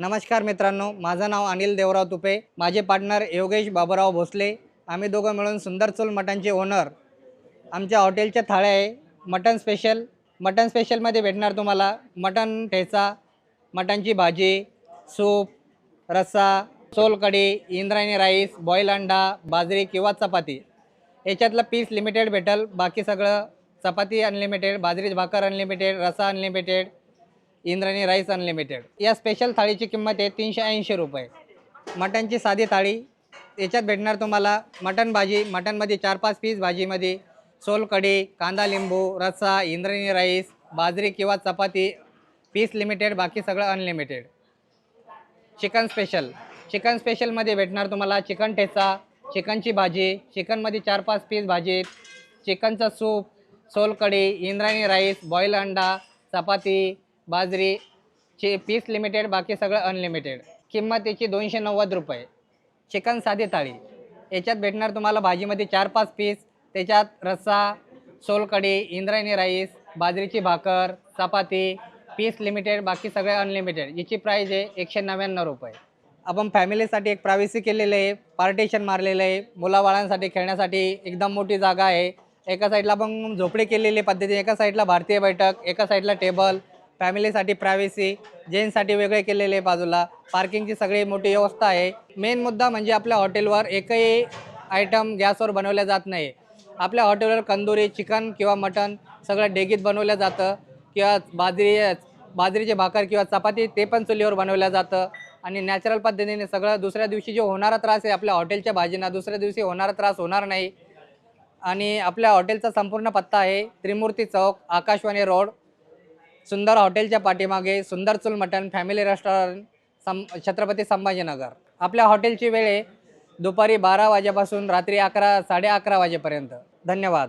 नमस्कार मित्रांनो माझं नाव अनिल देवराव तुपे माझे पार्टनर योगेश बाबूराव भोसले आम्ही दोघं मिळून सुंदर चूल मटणचे ओनर. आमच्या हॉटेलच्या थाळ्या आहे मटन स्पेशल मटन स्पेशलमध्ये भेटणार तुम्हाला मटन ठेचा मटनची भाजी सूप रस्सा सोलकडी इंद्रायणी राईस बॉईल अंडा बाजरी किंवा चपाती. याच्यातलं पीस लिमिटेड भेटेल बाकी सगळं चपाती अनलिमिटेड बाजरी भाकर अनलिमिटेड रसा अनलिमिटेड इंद्रायणी राईस अनलिमिटेड. या स्पेशल थाळीची किंमत आहे तीनशे ऐंशी रुपये. मटनची साधी थाळी याच्यात भेटणार तुम्हाला मटन भाजी मटनमध्ये चार पाच पीस भाजीमध्ये सोलकढी कांदा लिंबू रस्सा इंद्रायणी राईस बाजरी किंवा चपाती पीस लिमिटेड बाकी सगळं अनलिमिटेड चिकन स्पेशल चिकन स्पेशलमध्ये भेटणार तुम्हाला चिकन ठेचा चिकनची भाजी चिकनमध्ये चार पाच पीस भाजी चिकनचं soup solkadhi Indrayani rice boil अंडा चपाती बाजरी चे पीस लिमिटेड बाकी सगळं अनलिमिटेड किंमत याची दोनशे नव्वद रुपये. चिकन साधी थाळी. याच्यात भेटणार तुम्हाला भाजीमध्ये चार पाच पीस. त्याच्यात रस्सा सोलकढी इंद्रायणी राईस बाजरीची भाकर चपाती पीस लिमिटेड बाकी सगळे अनलिमिटेड याची प्राईज आहे एकशे नव्याण्णव रुपये. आपण फॅमिलीसाठी एक प्रायव्हसी केलेलं आहे. पार्टेशन मारलेलं आहे. मुलाबाळांसाठी खेळण्यासाठी एकदम मोठी जागा आहे. एका साईडला आपण झोपडी केलेली पद्धती एका साईडला भारतीय बैठक एका साईडला टेबल फॅमिलीसाठी प्रायव्हसी जेंट्ससाठी वेगळे केलेले आहे बाजूला. पार्किंगची सगळी मोठी व्यवस्था आहे. मेन मुद्दा म्हणजे आपल्या हॉटेलवर एकही आयटम गॅसवर बनवल्या जात नाही. आपल्या हॉटेलवर कंदुरी चिकन किंवा मटन सगळं डेगीत बनवलं जातं. किंवा बाजरी बाजरीचे भाकर किंवा चपाती ते पण चुलीवर बनवलं जातं. आणि नॅचरल पद्धतीने सगळं दुसऱ्या दिवशी जो होणारा त्रास आहे आपल्या हॉटेलच्या भाजींना दुसऱ्या दिवशी होणारा त्रास होणार नाही. आणि आपल्या हॉटेलचा संपूर्ण पत्ता आहे त्रिमूर्ती चौक आकाशवाणी रोड सुंदर हॉटेलच्या पाठीमागे सुंदर चूल मटण फॅमिली रेस्टॉरंट सं छत्रपती संभाजीनगर. आपल्या हॉटेलची वेळ आहे दुपारी बारा वाजेपासून रात्री अकरा साडे अकरा वाजेपर्यंत. धन्यवाद.